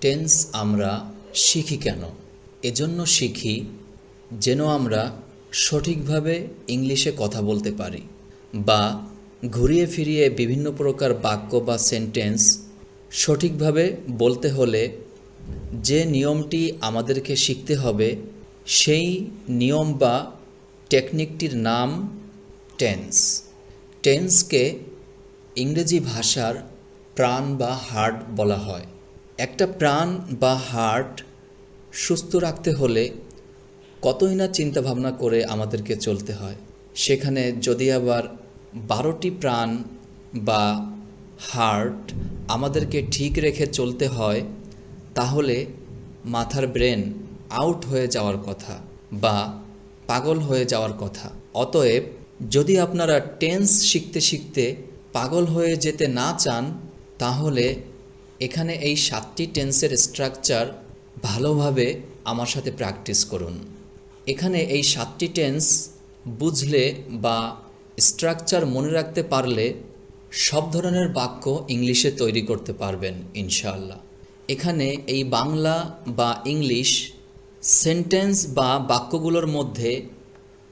Tense আমরা শিখি কেন? এজন্য শিখি যেন আমরা সঠিকভাবে ইংলিশে কথা বলতে পারি বা ঘুরিয়ে ফিরিয়ে বিভিন্ন প্রকার বাক্য বা সেন্টেন্স সঠিকভাবে বলতে হলে যে নিয়মটি আমাদেরকে শিখতে হবে সেই নিয়ম বা টেকনিকটির নাম টেন্স। টেন্সকে ইংরেজি ভাষার প্রাণ বা হার্ট বলা হয়। একটা প্রাণ বা হার্ট সুস্থ রাখতে হলে কতই না চিন্তাভাবনা করে আমাদেরকে চলতে হয়। সেখানে যদি আবার বারোটি প্রাণ বা হার্ট আমাদেরকে ঠিক রেখে চলতে হয়, তাহলে মাথার ব্রেন আউট হয়ে যাওয়ার কথা বা পাগল হয়ে যাওয়ার কথা। অতএব যদি আপনারা টেন্স শিখতে শিখতে পাগল হয়ে যেতে না চান, তাহলে এখানে এই সাতটি টেন্সের স্ট্রাকচার ভালোভাবে আমার সাথে প্র্যাকটিস করুন। এখানে এই সাতটি টেন্স বুঝলে বা স্ট্রাকচার মনে রাখতে পারলে সব ধরনের বাক্য ইংলিশে তৈরি করতে পারবেন, ইনশাআল্লাহ। এখানে এই বাংলা বা ইংলিশ সেন্টেন্স বা বাক্যগুলোর মধ্যে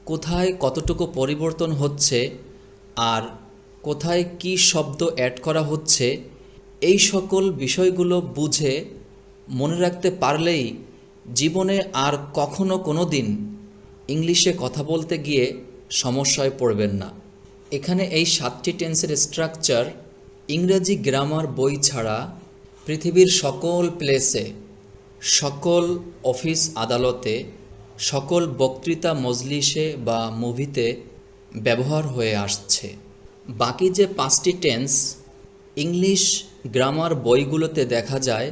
কোথায় কতটুকু পরিবর্তন হচ্ছে আর কোথায় কি শব্দ অ্যাড করা হচ্ছে এই সকল বিষয়গুলো বুঝে মনে রাখতে পারলেই জীবনে আর কখনো কোনো দিন ইংলিশে কথা বলতে গিয়ে সমস্যায় পড়বেন না। এখানে এই সাতটি টেন্সের স্ট্রাকচার ইংরেজি গ্রামার বই ছাড়া পৃথিবীর সকল প্লেসে, সকল অফিস আদালতে, সকল বক্তৃতা মজলিসে বা মুভিতে ব্যবহার হয়ে আসছে। বাকি যে পাঁচটি টেন্স ইংলিশ গ্রামার বইগুলোতে দেখা যায়,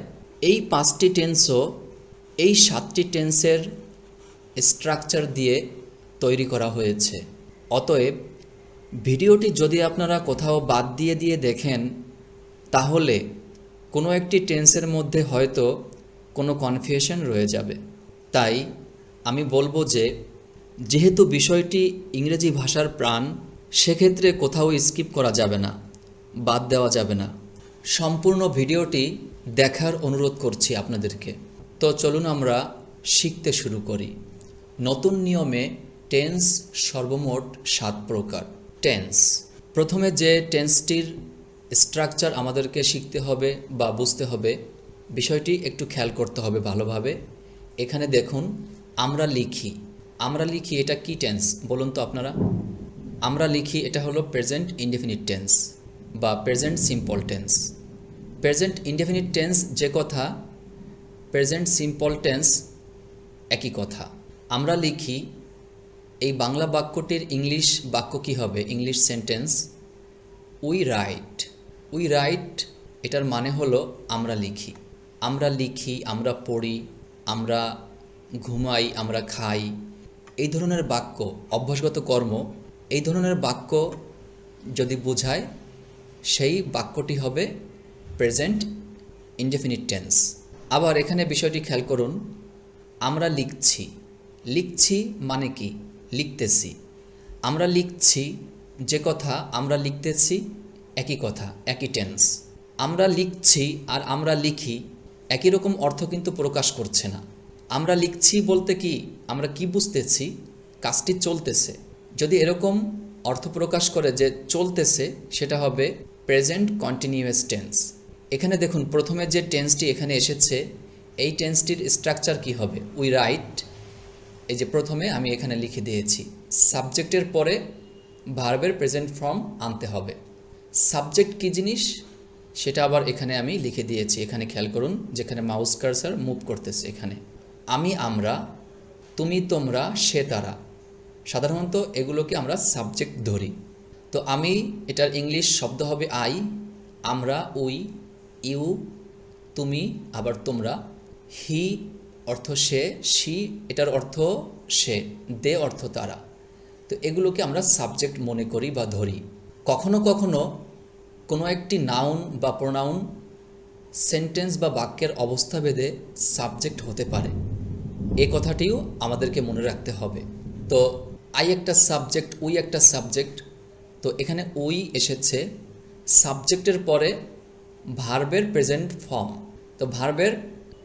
এই পাঁচটি টেন্সও এই সাতটি টেন্সের স্ট্রাকচার দিয়ে তৈরি করা হয়েছে। অতএব, ভিডিওটি যদি আপনারা কোথাও বাদ দিয়ে দিয়ে দেখেন, তাহলে কোনো একটি টেন্সের মধ্যে হয়তো কোনো কনফিউশন রয়ে যাবে। তাই আমি বলব যে, যেহেতু বিষয়টি ইংরেজি ভাষার প্রাণ, সেক্ষেত্রে কোথাও স্কিপ করা যাবে না, বাদ দেওয়া যাবে না। সম্পূর্ণ ভিডিওটি দেখার অনুরোধ করছি আপনাদেরকে। তো চলুন আমরা শিখতে শুরু করি। নতুন নিয়মে টেন্স সর্বমোট সাত প্রকার। টেন্স। প্রথমে যে টেন্সটির স্ট্রাকচার আমাদেরকে শিখতে হবে বা বুঝতে হবে, বিষয়টি একটু খেয়াল করতে হবে ভালোভাবে। এখানে দেখুন, আমরা লিখি। আমরা লিখি এটা কি টেন্স? বলুন তো আপনারা। আমরা লিখি এটা হলো প্রেজেন্ট ইনডেফিনিট টেন্স বা present simple tense. Present indefinite tense যে কথা প্রেজেন্ট সিম্পল টেন্স একই কথা। আমরা লিখি, এই বাংলা বাক্যটির ইংলিশ বাক্য কী হবে? English sentence we write we write এটার মানে হলো আমরা লিখি। আমরা লিখি, আমরা পড়ি, আমরা ঘুমাই, আমরা খাই। এই ধরনের বাক্য, অভ্যাসগত কর্ম, এই ধরনের বাক্য যদি বোঝায়, সেই বাক্যটি হবে প্রেজেন্ট ইনডেফিনিট টেন্স আবার এখানে বিষয়টি খেয়াল করুন। আমরা লিখছি। লিখছি মানে কি? লিখতেছি। আমরা লিখছি যে কথা, আমরা লিখতেছি একই কথা, একই টেন্স আমরা লিখছি আর আমরা লিখি একই রকম অর্থ কিন্তু প্রকাশ করছে না। আমরা লিখছি বলতে কি? আমরা কি বুঝতেছি? কাজটি চলতেছে। যদি এরকম অর্থ প্রকাশ করে যে চলতেছে, সেটা হবে প্রেজেন্ট কন্টিনিউয়াস টেন্স এখানে দেখুন, প্রথমে যে টেন্সটি এখানে এসেছে, এই টেন্সটির স্ট্রাকচার কি হবে? উই রাইট, এই যে প্রথমে আমি এখানে লিখে দিয়েছি, সাবজেক্টের পরে ভার্বের প্রেজেন্ট ফর্ম আনতে হবে। সাবজেক্ট কী জিনিস? সেটা আবার এখানে আমি লিখে দিয়েছি, এখানে খেয়াল করুন, যেখানে মাউস কার্সার মুভ করতেছে এখানে। আমি, আমরা, তুমি, তোমরা, সে, তারা। সাধারণত এগুলোকে আমরা সাবজেক্ট ধরি। তো আমি, এটার ইংলিশ শব্দ হবে আই, আমরা, উই ইউ, তুমি, আবার তোমরা। হি, অর্থ সে সি এটার অর্থ সে, দে অর্থ তারা। তো এগুলোকে আমরা সাবজেক্ট মনে করি বা ধরি। কখনো কখনো কোনো একটি নাউন বা প্রোনাউন, সেন্টেন্স বা বাক্যের অবস্থা ভেদে সাবজেক্ট হতে পারে। এ কথাটিও আমাদেরকে মনে রাখতে হবে। তো আই একটা সাবজেক্ট, উই একটা সাবজেক্ট। তো এখানে উই এসেছে। সাবজেক্টের পরে ভার্বের প্রেজেন্ট ফর্ম তো ভার্বের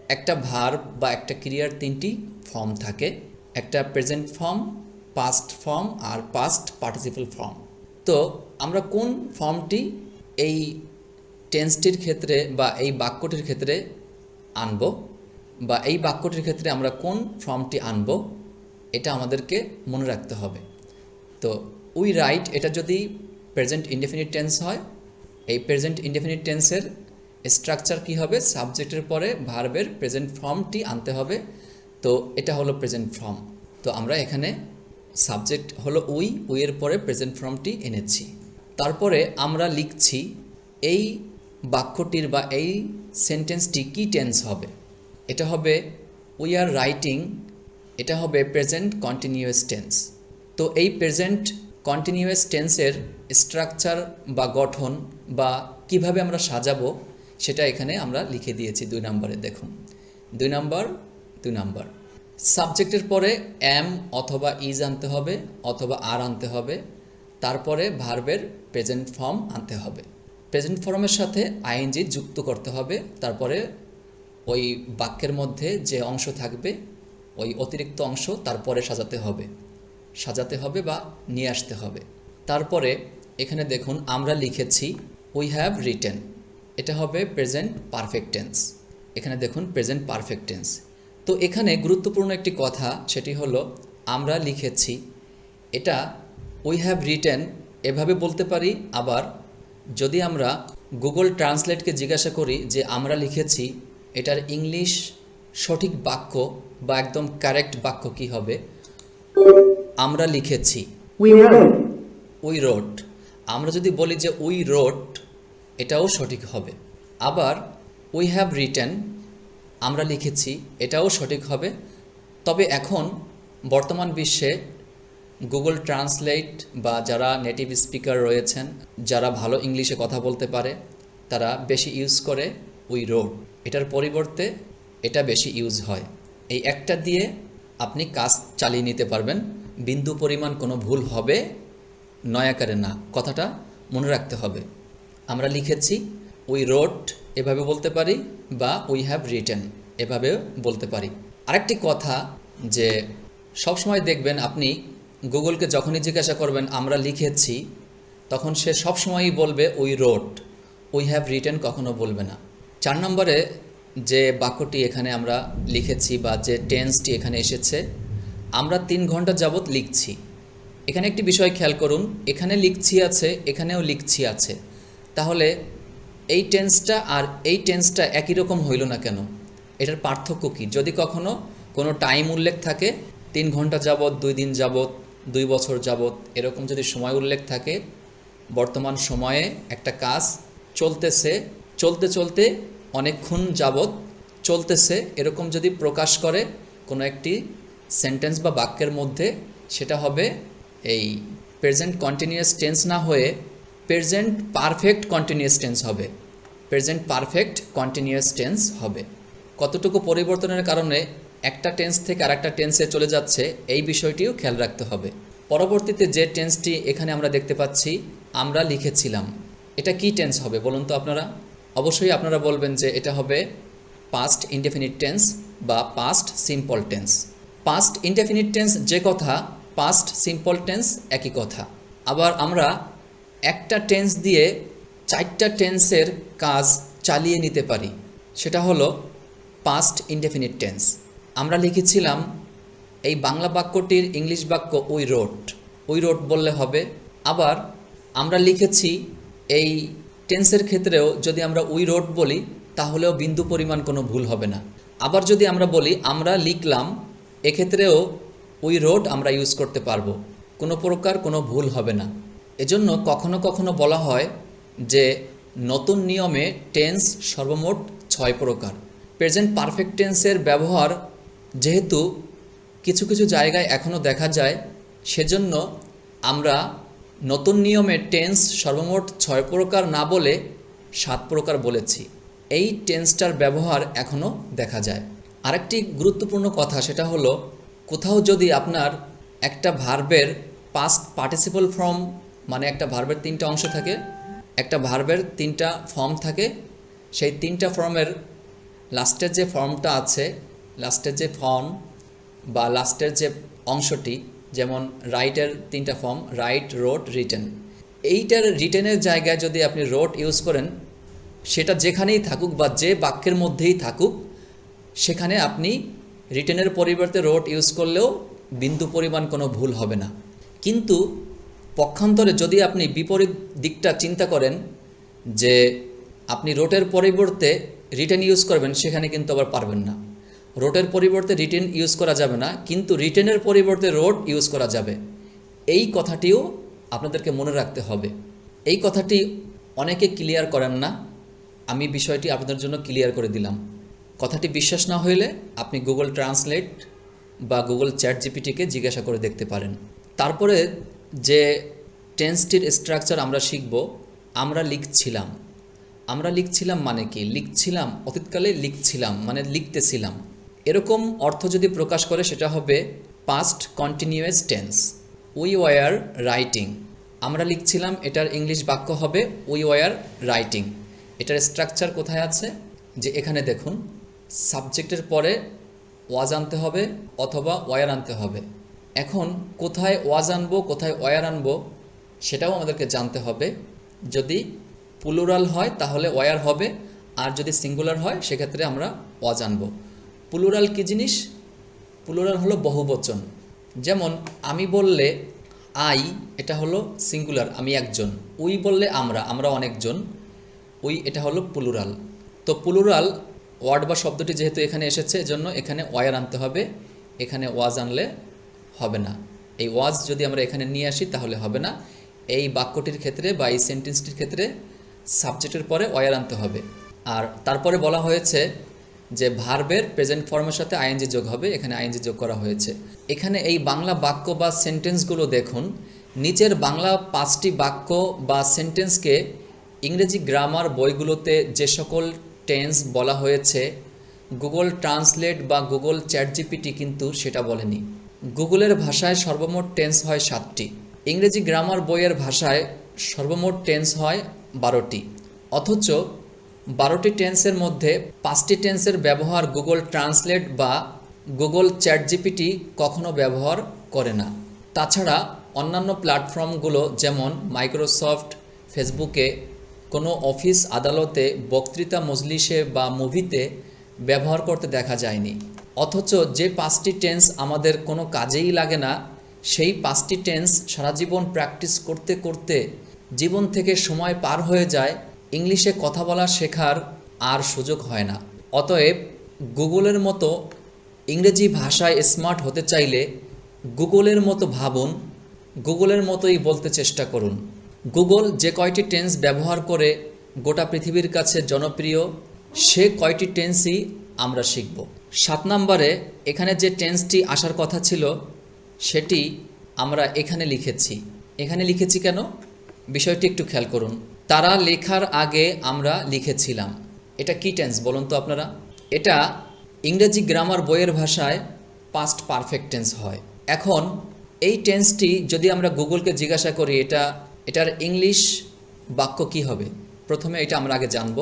একটা ভার্ব বা একটা ক্রিয়ার তিনটি ফর্ম থাকে। একটা প্রেজেন্ট ফর্ম পাস্ট ফর্ম আর পাস্ট পার্টিসিপাল ফর্ম তো আমরা কোন ফর্মটি এই টেন্সটির ক্ষেত্রে বা এই বাক্যটির ক্ষেত্রে আনব বা এই বাক্যটির ক্ষেত্রে আমরা কোন ফর্মটি আনব এটা আমাদেরকে মনে রাখতে হবে। তো উই রাইট এটা যদি প্রেজেন্ট ইনডেফিনিট টেন্স হয় এই প্রেজেন্ট ইনডেফিনিট টেন্সের স্ট্রাকচার কি হবে? সাবজেক্টের পরে ভার্বের প্রেজেন্ট ফর্মটি আনতে হবে। তো এটা হলো প্রেজেন্ট ফর্ম তো আমরা এখানে সাবজেক্ট হলো উই উইয়ের পরে প্রেজেন্ট ফর্মটি এনেছি। তারপরে আমরা লিখছি এই বাক্যটির বা এই সেন্টেন্সটি কি টেন্স হবে? এটা হবে উই আর রাইটিং এটা হবে প্রেজেন্ট কন্টিনিউয়াস টেন্স তো এই প্রেজেন্ট কন্টিনিউয়াস টেন্সের স্ট্রাকচার বা গঠন বা কীভাবে আমরা সাজাবো, সেটা এখানে আমরা লিখে দিয়েছি দুই নম্বরে, দেখুন। দুই নম্বর দুই নম্বর। সাবজেক্টের পরে এম অথবা ইজ আনতে হবে, অথবা আর আনতে হবে। তারপরে ভার্বের প্রেজেন্ট ফর্ম আনতে হবে। প্রেজেন্ট ফর্মের সাথে আইএনজি যুক্ত করতে হবে। তারপরে ওই বাক্যের মধ্যে যে অংশ থাকবে, ওই অতিরিক্ত অংশ তারপরে সাজাতে হবে। সাজাতে হবে বা নিয়ে আসতে হবে। তারপরে এখানে দেখুন আমরা লিখেছি উই হ্যাভ রিটেন এটা হবে প্রেজেন্ট পারফেক্ট টেন্স এখানে দেখুন প্রেজেন্ট পারফেক্ট টেন্স তো এখানে গুরুত্বপূর্ণ একটি কথা, সেটি হলো আমরা লিখেছি, এটা উই হ্যাভ রিটেন এভাবে বলতে পারি। আবার যদি আমরা গুগল ট্রান্সলেটকে জিজ্ঞাসা করি যে আমরা লিখেছি, এটার ইংলিশ সঠিক বাক্য বা একদম কারেক্ট বাক্য কি হবে? আমরা লিখেছি। We wrote. উই রোড আমরা যদি বলি যে উই রোড এটাও সঠিক হবে। আবার উই হ্যাভ রিটেন আমরা লিখেছি এটাও সঠিক হবে। তবে এখন বর্তমান বিশ্বে গুগল ট্রান্সলেট বা যারা নেটিভ স্পিকার রয়েছেন যারা ভালো ইংলিশে কথা বলতে পারে তারা বেশি ইউজ করে উই রোড এটার পরিবর্তে এটা বেশি ইউজ হয়। এই একটা দিয়ে আপনি কাজ চালিয়ে নিতে পারবেন। বিন্দু পরিমাণ কোনো ভুল হবে, নয় আকারে না। কথাটা মনে রাখতে হবে। আমরা লিখেছি উই রোড এভাবে বলতে পারি, বা উই হ্যাভ রিটেন এভাবেও বলতে পারি। আরেকটি কথা যে, সবসময় দেখবেন আপনি গুগলকে যখনই জিজ্ঞাসা করবেন, আমরা লিখেছি, তখন সে সবসময়ই বলবে we rode we have written কখনো বলবে না। চার নম্বরে যে বাক্যটি এখানে আমরা লিখেছি, বা যে টেন্সটি এখানে এসেছে আমরা তিন ঘণ্টা যাবৎ লিখছি। এখানে একটি বিষয় খেয়াল করুন, এখানে লিখছি আছে, এখানেও লিখছি আছে। তাহলে এই টেন্সটা আর এই টেন্সটা একই রকম হইল না কেন? এটার পার্থক্য কি? যদি কখনো কোনো টাইম উল্লেখ থাকে, তিন ঘণ্টা যাবৎ, দুই দিন যাবৎ, দুই বছর যাবৎ, এরকম যদি সময় উল্লেখ থাকে, বর্তমান সময়ে একটা কাজ চলতেছে, চলতে চলতে অনেকক্ষণ যাবৎ চলতেছে, এরকম যদি প্রকাশ করে কোনো একটি সেন্টেন্স বা বাক্যের মধ্যে সেটা হবে এই প্রেজেন্ট কন্টিনিউয়াস টেন্স না হয়ে প্রেজেন্ট পারফেক্ট কন্টিনিউয়াস টেন্স হবে। প্রেজেন্ট পারফেক্ট কন্টিনিউয়াস টেন্স হবে। কতটুকু পরিবর্তনের কারণে একটা টেন্স থেকে আরেকটা টেন্সে চলে যাচ্ছে, এই বিষয়টিও খেয়াল রাখতে হবে। পরবর্তীতে যে টেন্সটি এখানে আমরা দেখতে পাচ্ছি, আমরা লিখেছিলাম। এটা কি টেন্স হবে বলুন তো আপনারা? অবশ্যই আপনারা বলবেন যে এটা হবে পাস্ট ইনডেফিনিট টেন্স বা past simple tense past indefinite tense যে কথা পাস্ট সিম্পল টেন্স একই কথা। আবার আমরা একটা টেন্স দিয়ে চারটা টেন্সের কাজ চালিয়ে নিতে পারি। সেটা হলো পাস্ট ইনডেফিনিট টেন্স আমরা লিখেছিলাম, এই বাংলা বাক্যটির ইংলিশ বাক্য উই রোড উই রোড বললে হবে। আবার আমরা লিখেছি, এই টেন্সের ক্ষেত্রেও যদি আমরা উই রোড বলি, তাহলেও বিন্দু পরিমাণ কোনো ভুল হবে না। আবার যদি আমরা বলি, আমরা লিখলাম এক্ষেত্রেও উই রোড আমরা ইউজ করতে পারব। কোনো প্রকার কোনো ভুল হবে না। এজন্য কখনো কখনো বলা হয় যে নতুন নিয়মে টেন্স সর্বমোট ছয় প্রকার। প্রেজেন্ট পারফেক্ট টেন্সের ব্যবহার যেহেতু কিছু কিছু জায়গায় এখনও দেখা যায়, সেজন্য আমরা নতুন নিয়মে টেন্স সর্বমোট ছয় প্রকার না বলে সাত প্রকার বলেছি। এই টেন্সটার ব্যবহার এখনও দেখা যায়। আরেকটি গুরুত্বপূর্ণ কথা, সেটা হলো, কোথাও যদি আপনার একটা ভার্বের পাস্ট পার্টিসিপাল ফর্ম মানে একটা ভার্বের তিনটা অংশ থাকে, একটা ভার্বের তিনটা ফর্ম থাকে, সেই তিনটা ফর্মের লাস্টের যে ফর্মটা আছে লাস্টের যে ফর্ম বা লাস্টের যে অংশটি, যেমন রাইটের তিনটা ফর্ম রাইট রোড রিটেন এইটার রিটেনের জায়গায় যদি আপনি রোড ইউজ করেন, সেটা যেখানেই থাকুক বা যে বাক্যের মধ্যেই থাকুক সেখানে আপনি রিটেনের পরিবর্তে রোড ইউজ করলেও বিন্দু পরিমাণ কোনো ভুল হবে না। কিন্তু পক্ষান্তরে যদি আপনি বিপরীত দিকটা চিন্তা করেন যে আপনি রোটের পরিবর্তে রিটেন ইউজ করবেন, সেখানে কিন্তু আবার পারবেন না। রোটের পরিবর্তে রিটেন ইউজ করা যাবে না, কিন্তু রিটেনের পরিবর্তে রোড ইউজ করা যাবে। এই কথাটিও আপনাদেরকে মনে রাখতে হবে। এই কথাটি অনেকে ক্লিয়ার করেন না। আমি বিষয়টি আপনাদের জন্য ক্লিয়ার করে দিলাম। কথাটি বিশ্বাস না হইলে আপনি গুগল ট্রান্সলেট বা গুগল চ্যাট জিপিটিকে জিজ্ঞাসা করে দেখতে পারেন। তারপরে যে টেন্সটির স্ট্রাকচার আমরা শিখব, আমরা লিখছিলাম। আমরা লিখছিলাম মানে কি? লিখছিলাম, অতীতকালে লিখছিলাম মানে লিখতেছিলাম। এরকম অর্থ যদি প্রকাশ করে, সেটা হবে past continuous tense we were writing আমরা লিখছিলাম, এটার ইংলিশ বাক্য হবে উই ওয়ার রাইটিং এটার স্ট্রাকচার কোথায় আছে? যে এখানে দেখুন। সাবজেক্টের পরে ওয়াজ আনতে হবে অথবা ওয়ার আনতে হবে। এখন কোথায় ওয়াজ আনব, কোথায় ওয়ার আনব, সেটাও আমাদেরকে জানতে হবে। যদি প্লুরাল হয়, তাহলে ওয়ার হবে, আর যদি সিঙ্গুলার হয়, সেক্ষেত্রে আমরা ওয়াজ আনব। প্লুরাল কী জিনিস? প্লুরাল হলো বহুবচন। যেমন, আমি বললে আই, এটা হলো সিঙ্গুলার আমি একজন। উই বললে আমরা আমরা অনেকজন। উই, এটা হলো প্লুরাল তো প্লুরাল ওয়ার্ড বা শব্দটি যেহেতু এখানে এসেছে, এজন্য এখানে ওয়ার আনতে হবে। এখানে ওয়াজ আনলে হবে না। এই ওয়াজ যদি আমরা এখানে নিয়ে আসি, তাহলে হবে না। এই বাক্যটির ক্ষেত্রে বা এই সেন্টেন্সটির ক্ষেত্রে সাবজেক্টের পরে ওয়ার আনতে হবে। আর তারপরে বলা হয়েছে যে ভার্বের প্রেজেন্ট ফর্মের সাথে আইএনজি যোগ হবে, এখানে আইএনজি যোগ করা হয়েছে। এখানে এই বাংলা বাক্য বা সেন্টেন্সগুলো দেখুন। নিচের বাংলা পাঁচটি বাক্য বা সেন্টেন্সকে ইংরেজি গ্রামার বইগুলোতে যে সকল টেন্স বলা হয়েছে গুগল ট্রান্সলেট বা গুগল চ্যাট জিপিটি কিন্তু সেটা বলেনি। গুগলের ভাষায় সর্বমোট টেন্স হয় সাতটি। ইংরেজি গ্রামার বইয়ের ভাষায় সর্বমোট টেন্স হয় বারোটি। অথচ বারোটি টেন্সের মধ্যে পাঁচটি টেন্সের ব্যবহার গুগল ট্রান্সলেট বা গুগল চ্যাট জিপিটি কখনো ব্যবহার করে না। তাছাড়া অন্যান্য প্ল্যাটফর্মগুলো যেমন মাইক্রোসফট ফেসবুকে কোনো অফিস আদালতে বক্তৃতা মজলিসে বা মুভিতে ব্যবহার করতে দেখা যায়নি। অথচ যে পাঁচটি টেন্স আমাদের কোনো কাজেই লাগে না, সেই পাঁচটি টেন্স সারা জীবন প্র্যাকটিস করতে করতে জীবন থেকে সময় পার হয়ে যায়, ইংলিশে কথা বলা শেখার আর সুযোগ হয় না। অতএব গুগলের মতো ইংরেজি ভাষায় স্মার্ট হতে চাইলে গুগলের মতো ভাবুন, গুগলের মতোই বলতে চেষ্টা করুন। গুগল যে কয়টি টেন্স ব্যবহার করে গোটা পৃথিবীর কাছে জনপ্রিয়, সে কয়টি টেন্সই আমরা শিখব। সাত নম্বরে এখানে যে টেন্সটি আসার কথা ছিল, সেটি আমরা এখানে লিখেছি। এখানে লিখেছি কেন? বিষয়টি একটু খেয়াল করুন। তারা লেখার আগে আমরা লিখেছিলাম। এটা কি টেন্স বলুন তো আপনারা? এটা ইংরেজি গ্রামার বইয়ের ভাষায় পাস্ট পারফেক্ট টেন্স হয়। এখন এই টেন্সটি যদি আমরা গুগলকে জিজ্ঞাসা করি, এটা এটার ইংলিশ বাক্য কি হবে? প্রথমে এটা আমরা আগে জানব।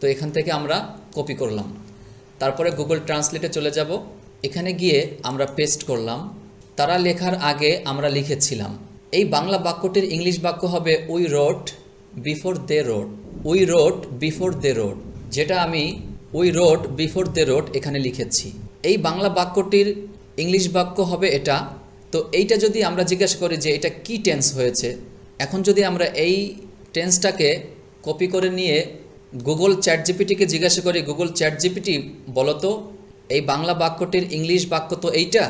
তো এখান থেকে আমরা কপি করলাম। তারপরে গুগল ট্রান্সলেটে চলে যাব। এখানে গিয়ে আমরা পেস্ট করলাম। তারা লেখার আগে আমরা লিখেছিলাম। এই বাংলা বাক্যটির ইংলিশ বাক্য হবে we rode before they rode we rode before they rode যেটা আমি we rode before they rode এখানে লিখেছি। এই বাংলা বাক্যটির ইংলিশ বাক্য হবে এটা। তো এইটা যদি আমরা জিজ্ঞাসা করি যে এটা কি টেন্স হয়েছে এখন যদি আমরা এই টেন্সটাকে কপি করে নিয়ে গুগল চ্যাট জিপিটিকে জিজ্ঞাসা করি গুগল চ্যাট জিপিটি বলতো এই বাংলা বাক্যটির ইংলিশ বাক্য তো এইটা?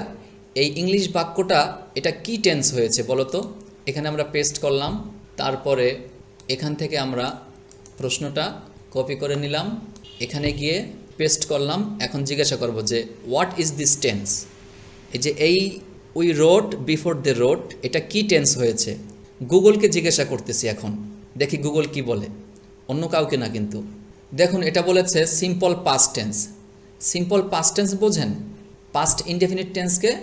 এই ইংলিশ বাক্যটা, এটা কি টেন্স হয়েছে বলতো এখানে আমরা পেস্ট করলাম, তারপরে এখান থেকে আমরা প্রশ্নটা কপি করে নিলাম, এখানে গিয়ে পেস্ট করলাম, এখন জিজ্ঞাসা করব যে হোয়াট ইজ দিস টেন্স এই যে এই we rode before the road এটা কি টেন্স হয়েছে? গুগলকে জিজ্ঞাসা করতেছি এখন। দেখি গুগল কি বলে। অন্য কাউকে না কিন্তু। দেখুন, এটা বলেছে simple past tense simple past tense বোঝেন? পাস্ট ইনডেফিনিট টেন্সকে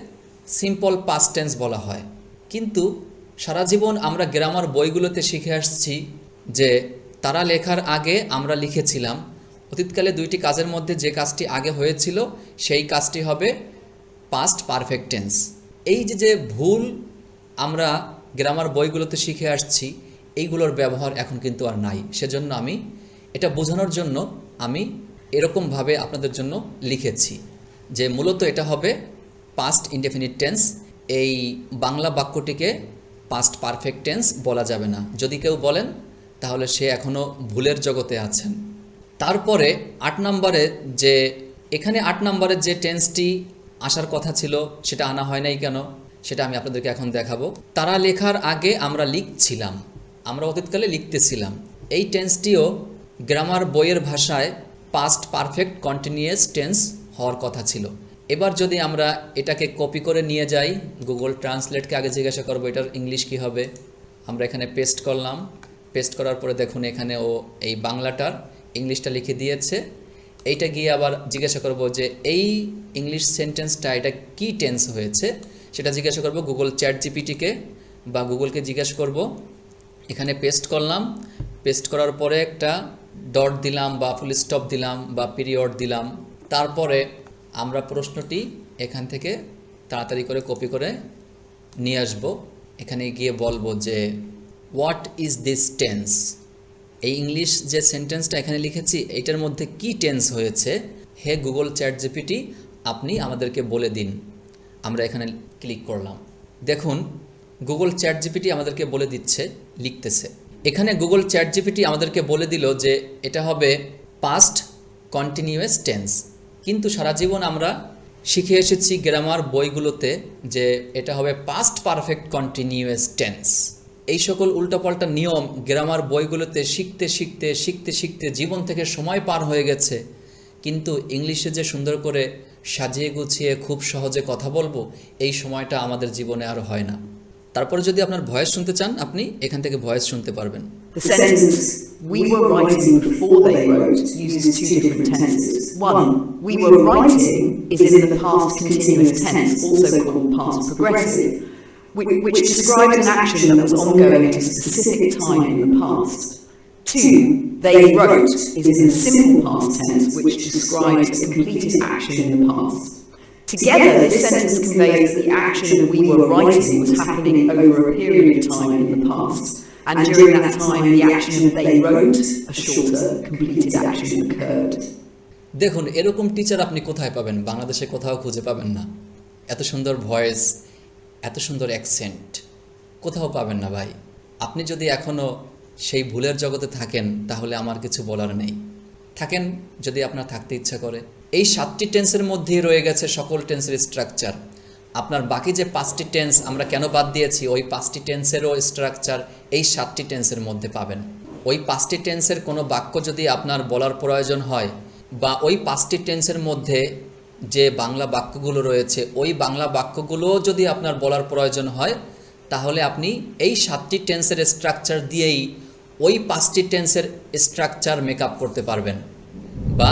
সিম্পল পাস্ট টেন্স বলা হয়। কিন্তু সারা জীবন আমরা গ্রামার বইগুলোতে শিখে আসছি যে তারা লেখার আগে আমরা লিখেছিলাম। অতীতকালে দুইটি কাজের মধ্যে যে কাজটি আগে হয়েছিল, সেই কাজটি হবে পাস্ট পারফেক্ট টেন্স এই যে যে ভুল আমরা গ্রামার বইগুলোতে শিখে আসছি, এইগুলোর ব্যবহার এখন কিন্তু আর নাই। সেজন্য আমি এটা বোঝানোর জন্য আমি এরকমভাবে আপনাদের জন্য লিখেছি যে মূলত এটা হবে পাস্ট ইনডেফিনিট টেন্স এই বাংলা বাক্যটিকে পাস্ট পারফেক্ট টেন্স বলা যাবে না। যদি কেউ বলেন, তাহলে সে এখনও ভুলের জগতে আছেন। তারপরে আট নম্বরে যে, এখানে আট নম্বরের যে টেন্সটি আসার কথা ছিল, সেটা আনা হয় নাই কেন? সেটা আমি আপনাদেরকে এখন দেখাবো। তারা লেখার আগে আমরা লিখছিলাম, আমরা অতীতকালে লিখতেছিলাম। এই টেন্সটিও গ্রামার বইয়ের ভাষায় পাস্ট পারফেক্ট কন্টিনিউয়াস টেন্স হওয়ার কথা ছিল। এবার যদি আমরা এটাকে কপি করে নিয়ে যাই গুগল ট্রান্সলেটকে আগে জিজ্ঞাসা করব, এটার ইংলিশ কী হবে? আমরা এখানে পেস্ট করলাম। পেস্ট করার পরে দেখুন এখানে ও এই বাংলাটার ইংলিশটা লিখে দিয়েছে। এইটা গিয়ে আবার জিজ্ঞাসা করব যে এই ইংলিশ সেন্টেন্সটা এটা কি টেন্স হয়েছে? সেটা জিজ্ঞাসা করব গুগল চ্যাট জিপিটিকে বা গুগলকে জিজ্ঞাসা করব। এখানে পেস্ট করলাম। পেস্ট করার পরে একটা ডট দিলাম বা ফুল স্টপ দিলাম বা পিরিয়ড দিলাম। তারপরে আমরা প্রশ্নটি এখান থেকে তাড়াতাড়ি করে কপি করে নিয়ে আসব। এখানে গিয়ে বলব যে হোয়াট ইজ দিস টেন্স এই ইংলিশ যে সেন্টেন্সটা এখানে লিখেছি এইটার মধ্যে কি টেন্স হয়েছে, হে গুগল চ্যাট জিপিটি, আপনি আমাদেরকে বলে দিন। আমরা এখানে ক্লিক করলাম। দেখুন, গুগল চ্যাট জিপিটি আমাদেরকে বলে দিচ্ছে, লিখতেছে। এখানে গুগল চ্যাট জিপিটি আমাদেরকে বলে দিল যে, এটা হবে পাস্ট কন্টিনিউয়াস টেন্স কিন্তু সারা জীবন আমরা শিখে এসেছি গ্রামার বইগুলোতে যে, এটা হবে পাস্ট পারফেক্ট কন্টিনিউয়াস টেন্স এই সকল উল্টাপাল্টা নিয়ম গ্রামার বইগুলোতে শিখতে শিখতে শিখতে শিখতে জীবন থেকে সময় পার হয়ে গেছে। কিন্তু ইংলিশে যে সুন্দর করে সাজিয়ে গুছিয়ে খুব সহজে কথা বলব এই সময়টা আমাদের জীবনে আর হয় না। তারপরে যদি আপনার ভয়েস শুনতে চান আপনি এখান থেকে ভয়েস শুনতে পারবেন। We were writing is in the past continuous tense, also called past progressive, which, which describes an action that was ongoing at a specific time in the past. Two, they wrote is in the simple past tense, which describes a completed action in the past. Together, this sentence conveys that the action we were writing was happening over a period of time in the past, and during that time, the action they wrote, a shorter, completed action occurred. দেখুন এরকম teacher আপনি কোথায় পাবেন বাংলাদেশে কোথাও খুঁজে পাবেন না এত সুন্দর ভয়েস এত সুন্দর অ্যাকসেন্ট কোথাও পাবেন না ভাই। আপনি যদি এখনও সেই ভুলের জগতে থাকেন, তাহলে আমার কিছু বলার নেই। থাকেন যদি আপনার থাকতে ইচ্ছা করে। এই সাতটি টেন্সের মধ্যেই রয়ে গেছে সকল টেন্সের স্ট্রাকচার আপনার বাকি যে পাঁচটি টেন্স আমরা কেন বাদ দিয়েছি, ওই পাঁচটি টেন্সেরও স্ট্রাকচার এই সাতটি টেন্সের মধ্যে পাবেন। ওই পাঁচটি টেন্সের কোনো বাক্য যদি আপনার বলার প্রয়োজন হয়, বা ওই পাঁচটি টেন্সের মধ্যে যে বাংলা বাক্যগুলো রয়েছে, ওই বাংলা বাক্যগুলোও যদি আপনার বলার প্রয়োজন হয়, তাহলে আপনি এই সাতটি টেন্সের স্ট্রাকচার দিয়েই ওই পাঁচটি টেন্সের স্ট্রাকচার মেকআপ করতে পারবেন। বা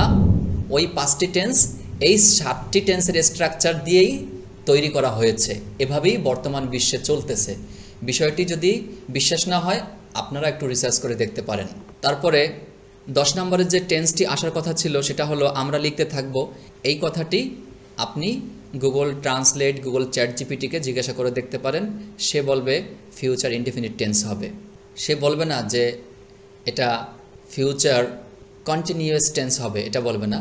ওই পাঁচটি টেন্স এই সাতটি টেন্সের স্ট্রাকচার দিয়েই তৈরি করা হয়েছে। এভাবেই বর্তমান বিশ্বে চলতেছে। বিষয়টি যদি বিশ্বাস না হয়, আপনারা একটু রিসার্চ করে দেখতে পারেন। তারপরে দশ নম্বরের যে টেন্সটি আসার কথা ছিল, সেটা হলো, আমরা লিখতে থাকব। এই কথাটি আপনি গুগল ট্রান্সলেট গুগল চ্যাট জিপিটিকে জিজ্ঞাসা করে দেখতে পারেন। সে বলবে ফিউচার ইনডিফিনিট টেন্স হবে। সে বলবে না যে এটা ফিউচার কন্টিনিউয়াস টেন্স হবে, এটা বলবে না।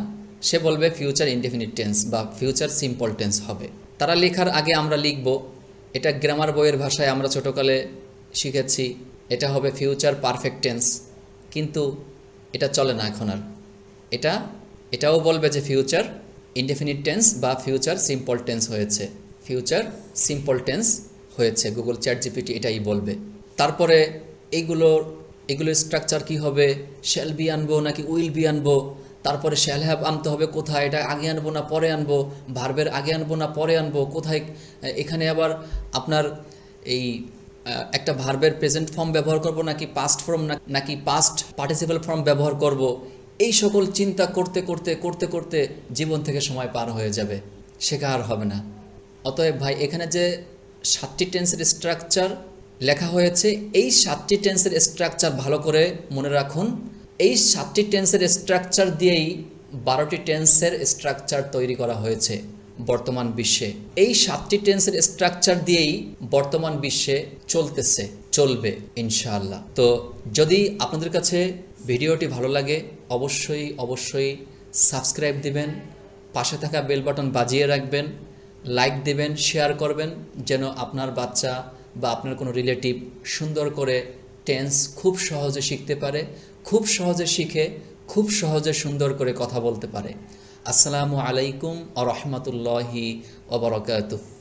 সে বলবে ফিউচার ইনডেফিনিট টেন্স বা ফিউচার সিম্পল টেন্স হবে। তারা লেখার আগে আমরা লিখব, এটা গ্রামার বইয়ের ভাষায় আমরা ছোটোকালে শিখেছি, এটা হবে ফিউচার পারফেক্ট টেন্স কিন্তু এটা চলে না এখন আর। এটা, এটাও বলবে যে ফিউচার ইনডেফিনিট টেন্স বা ফিউচার সিম্পল টেন্স হয়েছে। ফিউচার সিম্পল টেন্স হয়েছে। গুগল চ্যাট জিপিটি এটাই বলবে। তারপরে এইগুলোর এগুলোর স্ট্রাকচার কি হবে? শ্যাল বি আনব নাকি উইল বি আনব? তারপরে শ্যাল হ্যাভ আনতে হবে কোথায়? এটা আগে আনব না পরে আনব? ভার্বের আগে আনব না পরে আনব? কোথায়, এখানে আবার আপনার এই একটা ভার্বের প্রেজেন্ট ফর্ম ব্যবহার করব নাকি পাস্ট ফর্ম নাকি পাস্ট পার্টিসিপাল ফর্ম ব্যবহার করব? এই সকল চিন্তা করতে করতে করতে করতে জীবন থেকে সময় পার হয়ে যাবে। শেখা আর হবে না। অতএব ভাই, এখানে যে সাতটি টেন্সের স্ট্রাকচার লেখা হয়েছে, এই সাতটি টেন্সের স্ট্রাকচার ভালো করে মনে রাখুন। এই সাতটি টেন্সের স্ট্রাকচার দিয়েই বারোটি টেন্সের স্ট্রাকচার তৈরি করা হয়েছে। বর্তমান বিশ্বে। এই সাতটি টেন্সের স্ট্রাকচার দিয়েই বর্তমান বিশ্বে চলতেছে, চলবে, ইনশাআল্লাহ। তো যদি আপনাদের কাছে ভিডিওটি ভালো লাগে, অবশ্যই অবশ্যই সাবস্ক্রাইব দিবেন, পাশে থাকা বেল বাটন বাজিয়ে রাখবেন লাইক দেবেন শেয়ার করবেন, যেন আপনার বাচ্চা বা আপনার কোনো রিলেটিভ সুন্দর করে টেন্স খুব সহজে শিখতে পারে, খুব সহজে শিখে, খুব সহজে সুন্দর করে কথা বলতে পারে। আসসালামু আলাইকুম আ রহমতুল্লাহি ওবরকাতুহ